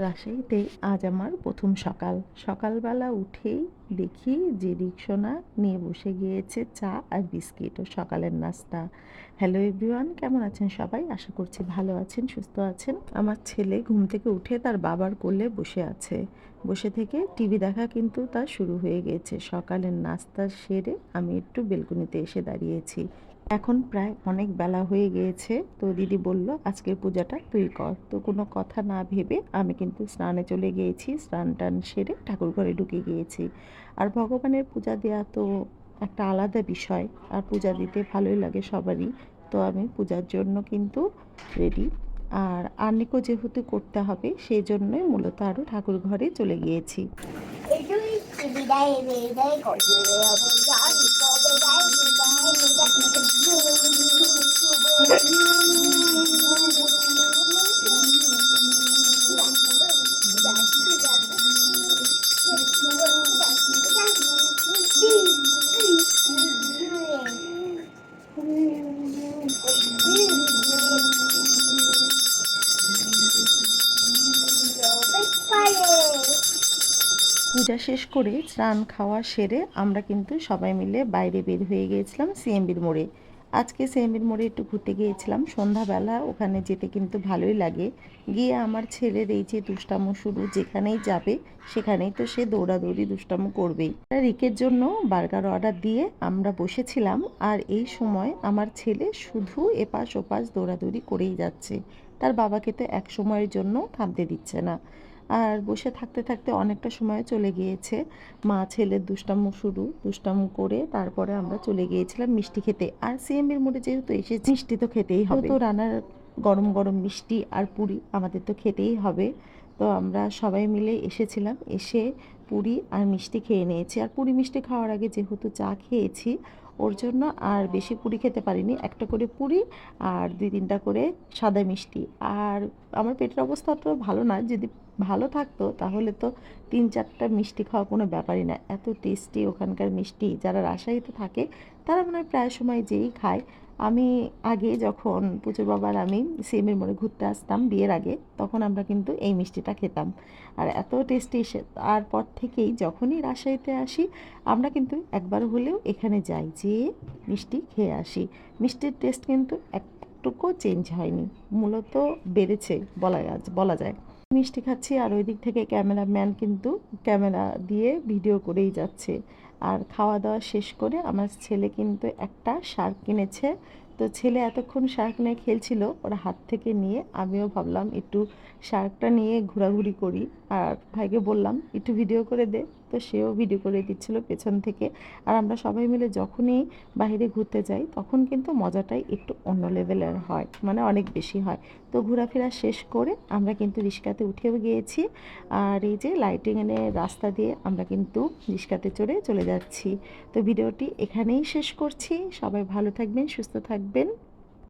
রাজশাহীতে আজ আমার প্রথম সকাল। সকালবেলা উঠেই দেখি যে রিক্সোনা নিয়ে বসে গিয়েছে চা আর বিস্কিট ও সকালের নাস্তা। হ্যালো এভরিওয়ান, কেমন আছেন সবাই? আশা করছি ভালো আছেন, সুস্থ আছেন। আমার ছেলে ঘুম থেকে উঠে তার বাবার কোলে বসে আছে। বসে থেকে টিভি দেখা কিন্তু তার শুরু হয়ে গিয়েছে সকালের নাস্তা সেরে আমি একটু বেলকুনিতে এসে দাঁড়িয়েছি। এখন প্রায় অনেক বেলা হয়ে গিয়েছে, তো দিদি বলল, আজকের পূজাটা তুই কর। তো কোনো কথা না ভেবে আমি কিন্তু স্নানে চলে গিয়েছি, স্নান টান সেরে ঠাকুর ঘরে ঢুকে গিয়েছি। আর ভগবানের পূজা দেওয়া তো একটা আলাদা বিষয়, আর পূজা দিতে ভালোই লাগে সবারই। তো আমি পূজার জন্য কিন্তু রেডি আর আর্নিকও যেহেতু করতে হবে, সেই জন্যই মূলত আরও ঠাকুর ঘরে চলে গিয়েছি। পূজা শেষ করে স্নান খাওয়া সেরে আমরা কিন্তু সবাই মিলে বাইরে বের হয়ে গিয়েছিলাম সিএমবির মোড়ে। আজকে সিএমবির মোড়ে একটু ঘুরতে গিয়েছিলাম। সন্ধ্যাবেলা ওখানে যেতে কিন্তু ভালোই লাগে। গিয়ে আমার ছেলের এই যে দুষ্টামো শুরু যেখানেই যাবে, সেখানেই তো সে দৌড়াদৌড়ি দুষ্টামো করবেই। রিকের জন্য বার্গার অর্ডার দিয়ে আমরা বসেছিলাম আর এই সময় আমার ছেলে শুধু এপাশ ওপাশ দৌড়াদৌড়ি করেই যাচ্ছে। তার বাবাকে তো এক সময়ের জন্য থামতে দিচ্ছে না। আর বসে থাকতে থাকতে অনেকটা সময় চলে গিয়েছে। মা ছেলের দুষ্টামো শুরু দুষ্টামো করে তারপরে আমরা চলে গিয়েছিলাম মিষ্টি খেতে। আর সিএমের মোড়ে যেহেতু এসেছি মিষ্টি তো খেতেই হবে। তো রান্নার গরম গরম মিষ্টি আর পুরি আমাদের তো খেতেই হবে। তো আমরা সবাই মিলে এসেছিলাম এসে পুরি আর মিষ্টি খেয়ে নিয়েছি। আর পুরি মিষ্টি খাওয়ার আগে যেহেতু চা খেয়েছি ওর জন্য আর বেশি পুরি খেতে পারিনি। একটা করে পুরি আর দুই তিনটা করে সাদা মিষ্টি। আর আমার পেটের অবস্থা তো ভালো না, যদি ভালো থাকতো তাহলে তো তিন চারটা মিষ্টি খাওয়া কোনো ব্যাপারই না। এত টেস্টি ওখানকার মিষ্টি যারা রাজশাহীতে থাকে তারা মনে প্রায় সময় যেই খায়। আমি আগে যখন পুজো বাবার আমি সিএমের মোড়ে ঘুরতে আসতাম বিয়ের আগে, তখন আমরা কিন্তু এই মিষ্টিটা খেতাম। আর এত টেস্টি তারপর থেকেই যখনই রাজশাহীতে আসি, আমরা কিন্তু একবার হলেও এখানে যাই, যেয়ে মিষ্টি খেয়ে আসি। মিষ্টির টেস্ট কিন্তু একটুকু চেঞ্জ হয়নি, মূলত বেড়েছে বলা বলা যায়। মিষ্টি খাচ্ছি আর ওই দিক থেকে ক্যামেরাম্যান কিন্তু ক্যামেরা দিয়ে ভিডিও করেই যাচ্ছে। আর খাওয়া দাওয়া শেষ করে আমার ছেলে কিন্তু একটা শার্ক কিনেছে। তো ছেলে এতক্ষণ শার্ক নিয়ে খেলছিল, ওর হাত থেকে নিয়ে আমিও ভাবলাম একটু শার্কটা নিয়ে ঘোরাঘুরি করি। আর ভাইকে বললাম, একটু ভিডিও করে দে। তো সেও ভিডিও করে দিচ্ছিল পেছন থেকে। আর আমরা সবাই মিলে যখনই বাইরে ঘুরতে যাই, তখন কিন্তু মজাটাই একটু অন্য লেভেলের হয় মানে অনেক বেশি হয়। তো ঘোরাফেরা শেষ করে আমরা কিন্তু রিক্সাতে উঠেও গিয়েছি। আর এই যে লাইটিং এনে রাস্তা দিয়ে আমরা কিন্তু রিক্সাতে চড়ে চলে যাচ্ছি। তো ভিডিওটি এখানেই শেষ করছি। সবাই ভালো থাকবেন সুস্থ থাকবেন।